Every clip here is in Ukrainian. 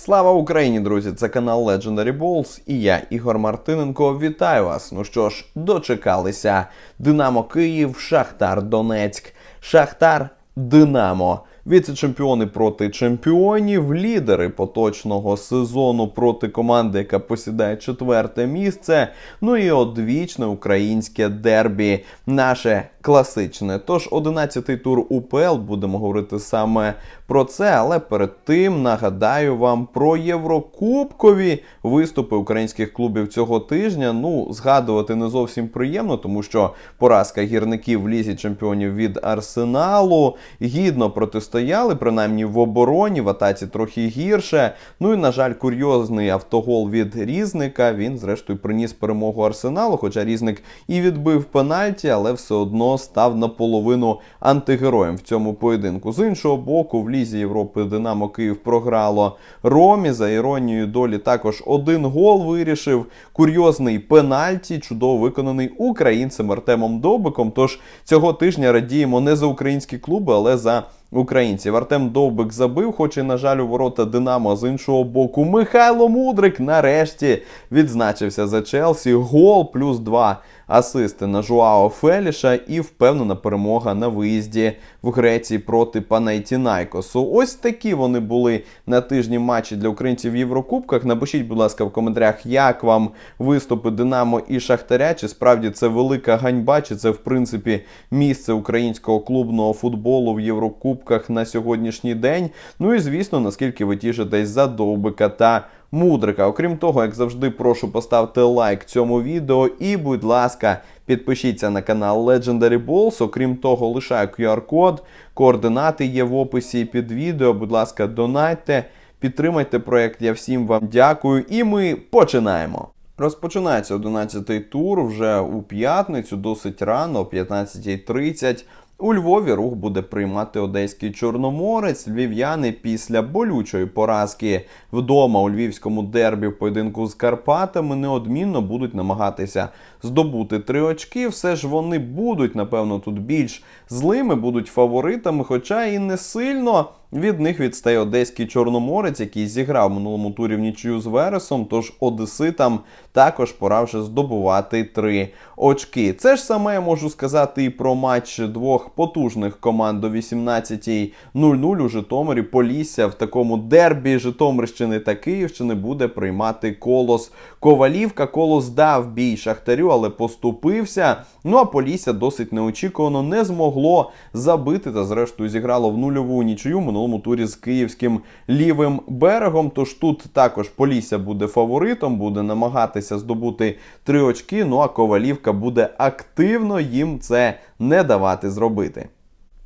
Слава Україні, друзі! Це канал Legendary Balls і я, Ігор Мартиненко. Вітаю вас. Ну що ж, дочекалися. Динамо Київ, Шахтар Донецьк, Шахтар Динамо. Віце-чемпіони проти чемпіонів, лідери поточного сезону проти команди, яка посідає четверте місце. Ну і одвічне українське дербі, наше класичне. Тож 11-й тур УПЛ будемо говорити саме про це. Але перед тим нагадаю вам про Єврокубкові виступи українських клубів цього тижня. Ну, згадувати не зовсім приємно, тому що поразка гірників в лізі чемпіонів від Арсеналу гідно протистояли, принаймні в обороні, в атаці трохи гірше. Ну і, на жаль, курйозний автогол від Різника. Він, зрештою, приніс перемогу Арсеналу, хоча Різник і відбив пенальті, але все одно став наполовину антигероєм в цьому поєдинку. З іншого боку, в Лізі Європи Динамо Київ програло Ромі. За іронією долі також один гол вирішив. Курйозний пенальті, чудово виконаний українцем Артемом Добиком. Тож цього тижня радіємо не за українські клуби, але за українців. Артем Довбик забив, хоч і, на жаль, у ворота Динамо з іншого боку. Михайло Мудрик нарешті відзначився за Челсі. Гол плюс два асисти на Жуао Феліша і впевнена перемога на виїзді в Греції проти Панайтінайкосу. Ось такі вони були на тижні матчі для українців в Єврокубках. Напишіть, будь ласка, в коментарях, як вам виступи Динамо і Шахтаря. Чи справді це велика ганьба, чи це в принципі місце українського клубного футболу в Єврокубках на сьогоднішній день. Ну і звісно, наскільки ви тішитесь за Довбика та Мудрика. Окрім того, як завжди, прошу поставити лайк цьому відео і, будь ласка, підпишіться на канал Legendary Balls. Окрім того, лишаю QR-код, координати є в описі під відео. Будь ласка, донайте, підтримайте проект. Я всім вам дякую. І ми починаємо. Розпочинається 11-й тур вже у п'ятницю, досить рано, о 15.30. У Львові рух буде приймати одеський чорноморець. Львів'яни після болючої поразки вдома у львівському дербі в поєдинку з Карпатами неодмінно будуть намагатися здобути три очки. Все ж вони будуть, напевно, тут більш злими, будуть фаворитами, хоча і не сильно. Від них відстає одеський чорноморець, який зіграв минулому турі в нічию з Вересом. Тож одеситам також пора вже здобувати три очки. Це ж саме я можу сказати і про матч двох потужних команд до 18.00 у Житомирі. Полісся в такому дербі Житомирщини та Київщини буде приймати колос Ковалівка. Колос дав бій Шахтарю, але поступився. Ну а Полісся досить неочікувано не змогло забити та, зрештою, зіграло в нульову нічию минулому турі з київським лівим берегом. Тож тут також Полісся буде фаворитом, буде намагатися здобути три очки. Ну а Ковалівка буде активно їм це не давати зробити.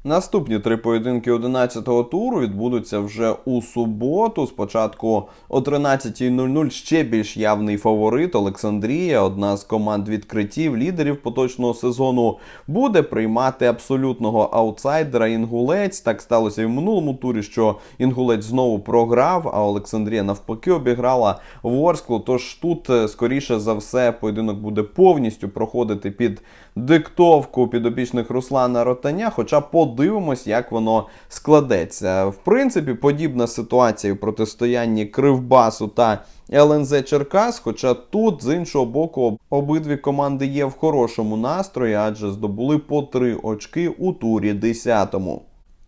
Наступні три поєдинки 11-го туру відбудуться вже у суботу. Спочатку о 13.00 ще більш явний фаворит Олександрія, одна з команд відкриттів лідерів поточного сезону, буде приймати абсолютного аутсайдера Інгулець. Так сталося і в минулому турі, що Інгулець знову програв, а Олександрія навпаки обіграла Ворсклу. Тож тут, е, скоріше за все, поєдинок буде повністю проходити під диктовку підопічних Руслана Ротаня. Хоча подивимось, як воно складеться. В принципі, подібна ситуація в протистоянні Кривбасу та ЛНЗ Черкас. Хоча тут, з іншого боку, обидві команди є в хорошому настрої, адже здобули по три очки у турі 10-му.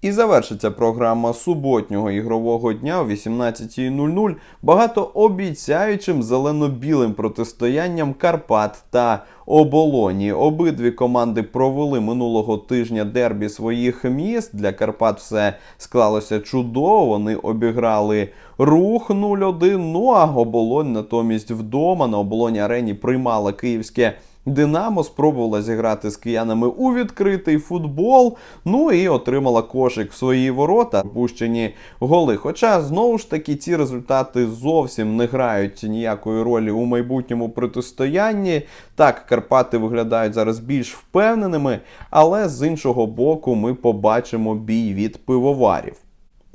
І завершиться програма суботнього ігрового дня о 18.00 багатообіцяючим зелено-білим протистоянням Карпат та Оболоні. Обидві команди провели минулого тижня дербі своїх міст. Для Карпат все склалося чудово. Вони обіграли рух 0-1. Ну а оболонь натомість вдома на оболоні арені приймала київське. Динамо спробувала зіграти з киянами у відкритий футбол, ну і отримала кошик в свої ворота, пущені голи. Хоча знову ж таки ці результати зовсім не грають ніякої ролі у майбутньому протистоянні. Так, Карпати виглядають зараз більш впевненими, але з іншого боку, ми побачимо бій від пивоварів.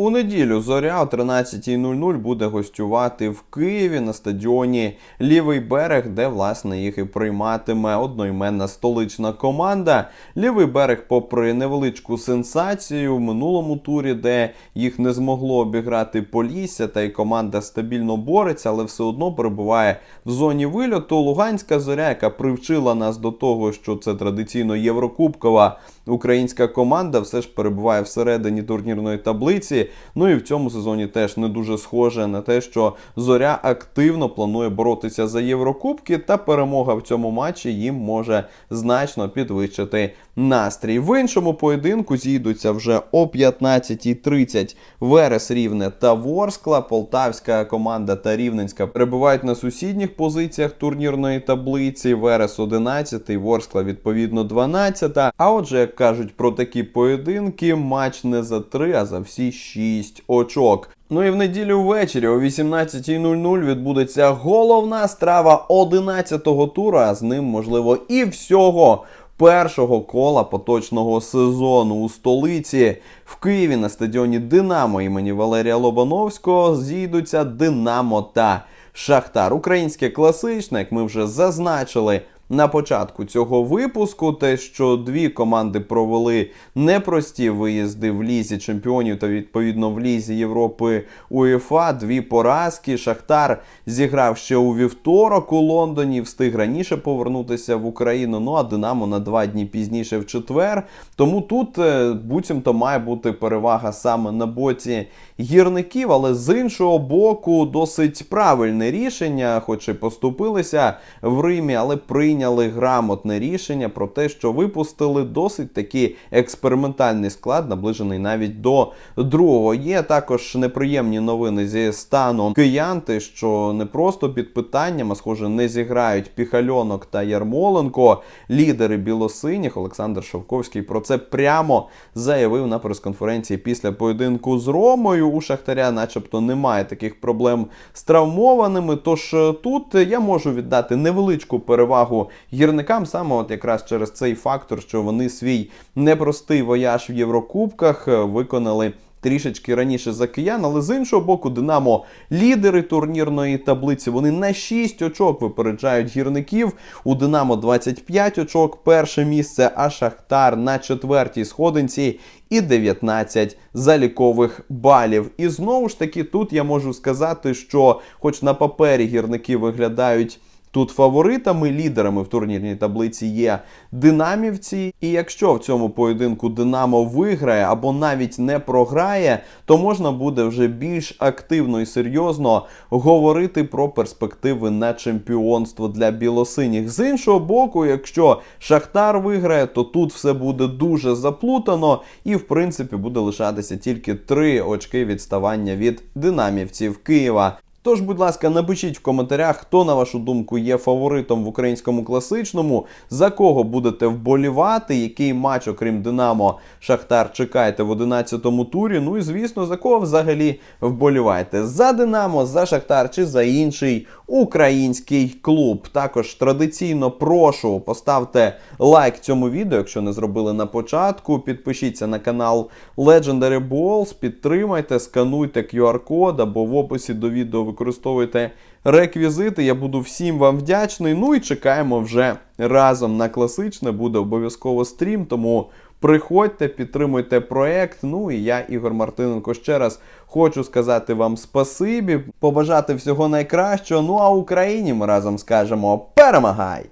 У неділю зоря о 13.00 буде гостювати в Києві на стадіоні Лівий берег, де власне їх і прийматиме одноіменна столична команда. Лівий берег, попри невеличку сенсацію в минулому турі, де їх не змогло обіграти Полісся, та й команда стабільно бореться, але все одно перебуває в зоні вильоту. Луганська зоря, яка привчила нас до того, що це традиційно Єврокубкова українська команда, все ж перебуває всередині турнірної таблиці. Ну і в цьому сезоні теж не дуже схоже на те, що зоря активно планує боротися за Єврокубки, та перемога в цьому матчі їм може значно підвищити настрій. В іншому поєдинку зійдуться вже о 15.30 Верес Рівне та Ворскла. Полтавська команда та Рівненська перебувають на сусідніх позиціях турнірної таблиці. Верес 11, Ворскла відповідно 12. А отже, як кажуть про такі поєдинки, матч не за 3, а за всі 6 очок. Ну і в неділю ввечері о 18.00 відбудеться головна страва 11-го тура, а з ним, можливо, і всього першого кола поточного сезону у столиці. В Києві на стадіоні Динамо імені Валерія Лобановського зійдуться Динамо та Шахтар. Українське класичне, як ми вже зазначили. На початку цього випуску те, що дві команди провели непрості виїзди в лізі чемпіонів та відповідно в лізі Європи УЄФА, дві поразки. Шахтар зіграв ще у вівторок у Лондоні, встиг раніше повернутися в Україну. Ну а Динамо на два дні пізніше в четвер. Тому тут е, буцімто має бути перевага саме на боці гірників, але з іншого боку, досить правильне рішення, хоч і поступилися в Римі, але прийняли грамотне рішення про те, що випустили досить такий експериментальний склад, наближений навіть до другого. Є також неприємні новини зі стану киян, те, що не просто під питанням, а схоже, не зіграють Піхальонок та Ярмоленко. Лідери білосиніх Олександр Шовковський про це прямо заявив на прес-конференції після поєдинку з Ромою. У Шахтаря, начебто, немає таких проблем з травмованими. Тож тут я можу віддати невеличку перевагу гірникам, саме от якраз через цей фактор, що вони свій непростий вояж в Єврокубках е, виконали. Трішечки раніше за киян, але з іншого боку, Динамо лідери турнірної таблиці. Вони на 6 очок випереджають гірників. У Динамо 25 очок, перше місце, а Шахтар на четвертій сходинці і 19 залікових балів. І знову ж таки, тут я можу сказати, що, хоч на папері гірники виглядають. Тут фаворитами, лідерами в турнірній таблиці є динамівці. І якщо в цьому поєдинку Динамо виграє або навіть не програє, то можна буде вже більш активно і серйозно говорити про перспективи на чемпіонство для білосиніх. З іншого боку, якщо Шахтар виграє, то тут все буде дуже заплутано, і в принципі буде лишатися тільки три очки відставання від динамівців Києва. Тож, будь ласка, напишіть в коментарях, хто, на вашу думку, є фаворитом в українському класичному, за кого будете вболівати, який матч, окрім Динамо, Шахтар чекаєте в 11-му турі. Ну і звісно, за кого взагалі вболіваєте? За Динамо, за Шахтар чи за інший український клуб. Також традиційно прошу поставте лайк цьому відео, якщо не зробили на початку. Підпишіться на канал Legendary Balls, підтримайте, скануйте QR-код або в описі до відео використовуйте реквізити. Я буду всім вам вдячний. Ну і чекаємо вже разом на класичне. Буде обов'язково стрім, тому. Приходьте, підтримуйте проект. Ну і я, Ігор Мартиненко, ще раз хочу сказати вам спасибі, побажати всього найкращого. Ну а Україні ми разом скажемо перемагай!